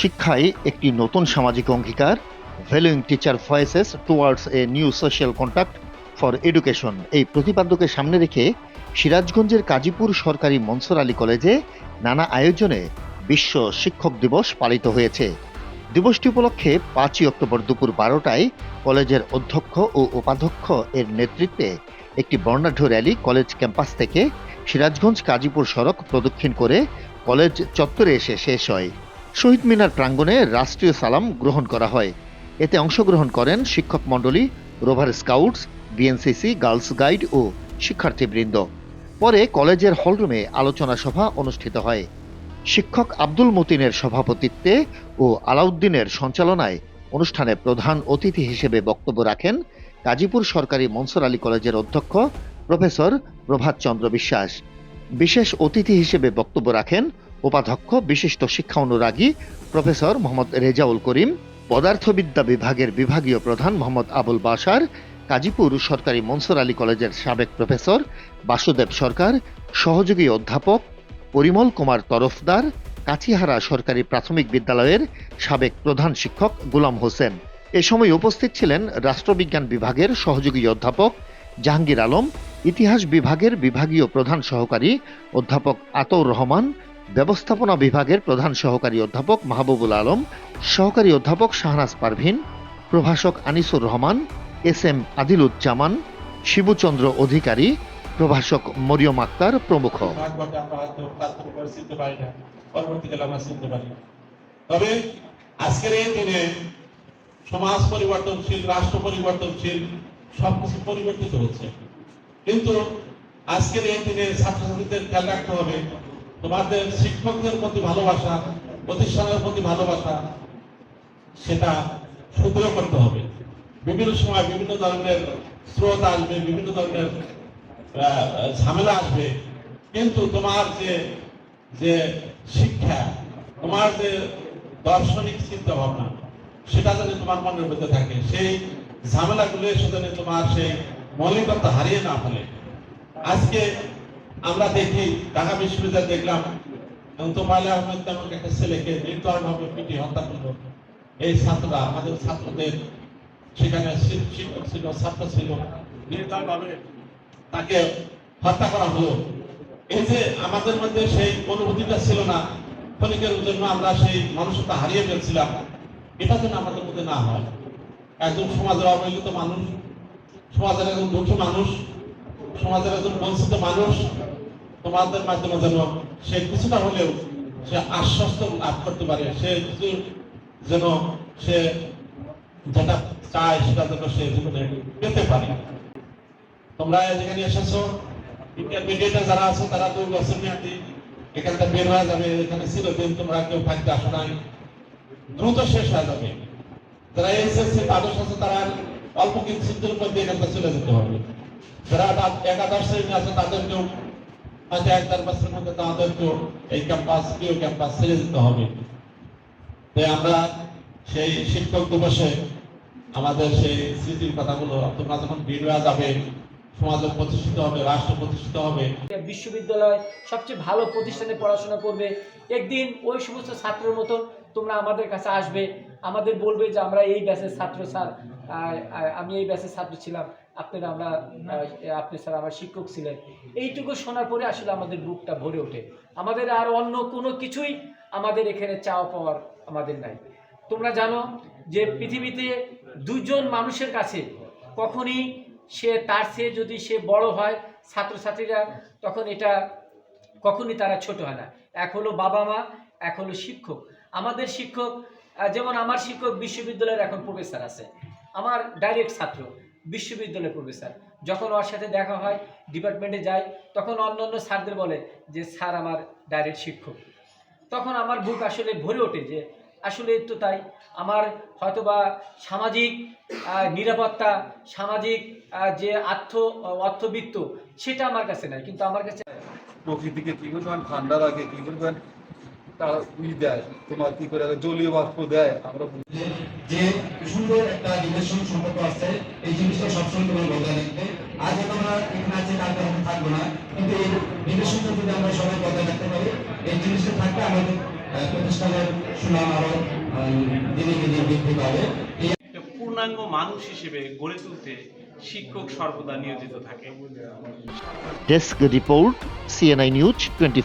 শিক্ষায় একটি নতুন সামাজিক অঙ্গীকার valuing teacher voices towards a new social contact for education এই প্রতিপাদ্যকে সামনে রেখে সিরাজগঞ্জের কাজীপুর সরকারি মনসুর আলী কলেজে নানা আয়োজনে বিশ্ব শিক্ষক দিবস পালিত হয়েছে। দিবসটি উপলক্ষে পাঁচই অক্টোবর দুপুর বারোটায় কলেজের অধ্যক্ষ ও উপাধ্যক্ষ এর নেতৃত্বে একটি বর্ণাঢ্য র্যালি কলেজ ক্যাম্পাস থেকে সিরাজগঞ্জ কাজীপুর সড়ক প্রদক্ষিণ করে কলেজ চত্বরে এসে শেষ হয়। শহীদ মিনার প্রাঙ্গণে রাষ্ট্রীয় সালাম গ্রহণ করা হয়। এতে অংশগ্রহণ করেন শিক্ষক মণ্ডলী, rover scouts, BNCC, girls guide ও শিক্ষার্থীবৃন্দ। পরে কলেজের হলরুমে আলোচনা সভা অনুষ্ঠিত হয়। শিক্ষক আব্দুল মতিনের সভাপতিত্বে ও আলাউদ্দিনের সঞ্চালনায় অনুষ্ঠানে প্রধান অতিথি হিসেবে বক্তব্য রাখেন গাজীপুর সরকারি মনসুর আলী কলেজের অধ্যক্ষ প্রফেসর প্রভাত চন্দ্র বিশ্বাস। বিশেষ অতিথি হিসেবে বক্তব্য রাখেন উপাধ্যক্ষ, বিশিষ্ট শিক্ষা অনুরাগী প্রফেসর মোহাম্মদ রেজাউল করিম, পদার্থবিদ্যা বিভাগের বিভাগীয় প্রধান মোহাম্মদ আবুল বাসার গাজীপুর সরকারি মনসুর আলী কলেজের সাবেক প্রফেসর বাসুদেব সরকার, সহযোগী অধ্যাপক পরিমল কুমার তরফদার, কাছিহারা সরকারি প্রাথমিক বিদ্যালয়ের সাবেক প্রধান শিক্ষক গুলাম হোসেন। এ সময় উপস্থিত ছিলেন রাষ্ট্রবিজ্ঞান বিভাগের সহযোগী অধ্যাপক জাহাঙ্গীর আলম, ইতিহাস বিভাগের বিভাগীয় প্রধান সহকারী অধ্যাপক আতৌর রহমান ব্যবস্থাপনা বিভাগের প্রধান সহকারী অধ্যাপক মাহবুবুল আলম, সহকারী অধ্যাপক শাহনাজ পারভিন, প্রভাষক আনিসুর রহমান, এস এম আদিলুজ্জামান, শিবুচন্দ্র অধিকারী, প্রভাষক মরিয়ম আক্তার প্রমুখ। তবে আজকের এই দিনে সমাজ পরিবর্তনশীল, রাষ্ট্র পরিবর্তনশীল পরিবর্তিত হচ্ছে। কিন্তু আজকের এই দিনে ছাত্রছাত্রীদের খেয়াল রাখতে হবে তোমাদের শিক্ষকদের প্রতি ভালোবাসা, প্রতিষ্ঠানের প্রতি ভালোবাসা, সেটা সুদৃঢ় করতে হবে। বিভিন্ন সময় বিভিন্ন ধরনের স্রোত আসবে, বিভিন্ন ধরনের ঝামেলা আসবে। কিন্তু তোমার যে যে শিক্ষা, তোমার যে দার্শনিক চিন্তা ভাবনা সেটা যেন তোমার মনের মধ্যে থাকে, সেই ঝামেলাগুলো যেন তোমার সেই মৌলিকতা হারিয়ে না ফেলে, আজকে আমরা দেখি, ঢাকা বিশ্ববিদ্যালয়ে দেখলাম তোমালে আহমেদ নামক একটা ছেলেকে নির্দয়ভাবে পিটি হত্যা করল। এই ছাত্ররা, আমাদের ছাত্রদের সেখানে শিক্ষক ছিল, ছাত্র ছিল, নির্দয়ভাবে তাকে হত্যা করা হলো। এই যে আমাদের মধ্যে সেই অনুভূতিটা ছিল না, ক্ষণিকের জন্য আমরা সেই মানুষটা হারিয়ে ফেলছিলাম, এটা যেন আমাদের মধ্যে না হয়। একজন সমাজের অবহেলিত মানুষ, সমাজের একজন দুঃখী মানুষ, সমাজের একজন বঞ্চিত মানুষ তোমাদের মাধ্যমে যেন সে কিছুটা হলেও সে আশ্বস্ত লাভ করতে পারে, সে কিছু যেন সে যেটা চায় সেটা যেন সে জীবনে পেতে পারে। তোমরা যেখানে এসেছ ইন্টারমিডিয়েটে যারা আছো, তারা দুই বছর মেয়াদি এখানটা বের হয়ে যাবে, এখানে ছিল দিন তোমরা কেউ থাকতে আসো নাই। দ্রুত শেষ হয়ে যাবে। যারা এসএসসি দ্বাদশ আছে, তারা অল্প কিছুদিনের মধ্যে এখানটা চলে যেতে হবে। যারা একাদশ শ্রেণি আছে, তাদেরকেও হয়তো এক দেড় বছরের মধ্যে এই ক্যাম্পাস ক্যাম্পাস ছেড়ে যেতে হবে। তাই আমরা সেই শিক্ষক দিবসে আমাদের সেই স্মৃতির কথাগুলো তোমরা যখন যাবে, সমাজে প্রতিষ্ঠিত হবে, রাষ্ট্র প্রতিষ্ঠিত হবে। বিশ্ববিদ্যালয় সবচেয়ে ভালো প্রতিষ্ঠানে পড়াশোনা করবে। একদিন ওই সমস্ত ছাত্রের মতন তোমরা আমাদের কাছে আসবে। আমাদের বলবে যে আমরা এই ব্যাচের ছাত্র স্যার। আহ, আমি এই ব্যাচের ছাত্র ছিলাম। আপনারা আমরা আপনি স্যার আমার শিক্ষক ছিলেন। এইটুকু শোনার পরে আসলে আমাদের বুকটা ভরে ওঠে। আমাদের আর অন্য কোনো কিছুই আমাদের এখানে চাওয়া পাওয়ার আমাদের নাই। তোমরা জানো যে পৃথিবীতে দুজন মানুষের কাছে কখনই সে তার চেয়ে যদি সে বড় হয় ছাত্রছাত্রীরা তখন এটা কখনই তারা ছোট হয় না। এক হলো বাবা মা এক হলো শিক্ষক। আমাদের শিক্ষক যেমন আমার শিক্ষক বিশ্ববিদ্যালয়ের এখন প্রফেসর আছে। আমার ডাইরেক্ট ছাত্র, বিশ্ববিদ্যালয়ের প্রফেসর যখন ওর সাথে দেখা হয় ডিপার্টমেন্টে যাই, তখন অন্য অন্য স্যারদের বলে যে, স্যার আমার ডাইরেক্ট শিক্ষক। তখন আমার বুক আসলে ভরে ওঠে যে, আসলে তো তাই। আমার হয়তোবা সামাজিক নিরাপত্তা, সামাজিক যে আর্থ, অর্থবিত্ত, সেটা আমার কাছে নাই, কিন্তু আমার কাছে প্রকৃতিকে কি পরিমাণ ঠান্ডা রাখে কি পরিমাণ তারা ই দেয় তোমার কি করে জলীয় বাষ্প দেয় আমরা বুঝি। যে সুন্দর একটা রিলেশন সম্পর্ক আছে এই জিনিসটা সবসময় তোমার বজায় রাখবে আজ হয়তো আমরা এখানে আছি কালকে থাকব না। কিন্তু এই রিলেশনটা যদি আমরা সবাই বজায় রাখতে পারি এই জিনিসটা থাকলে আমাদের প্রতিষ্ঠানের সুনাম আরও দিনে দিনে বৃদ্ধি পাবে। পূর্ণাঙ্গ মানুষ হিসেবে গড়ে তুলতে শিক্ষক সর্বদা নিয়োজিত থাকে। Desk report CNI News twenty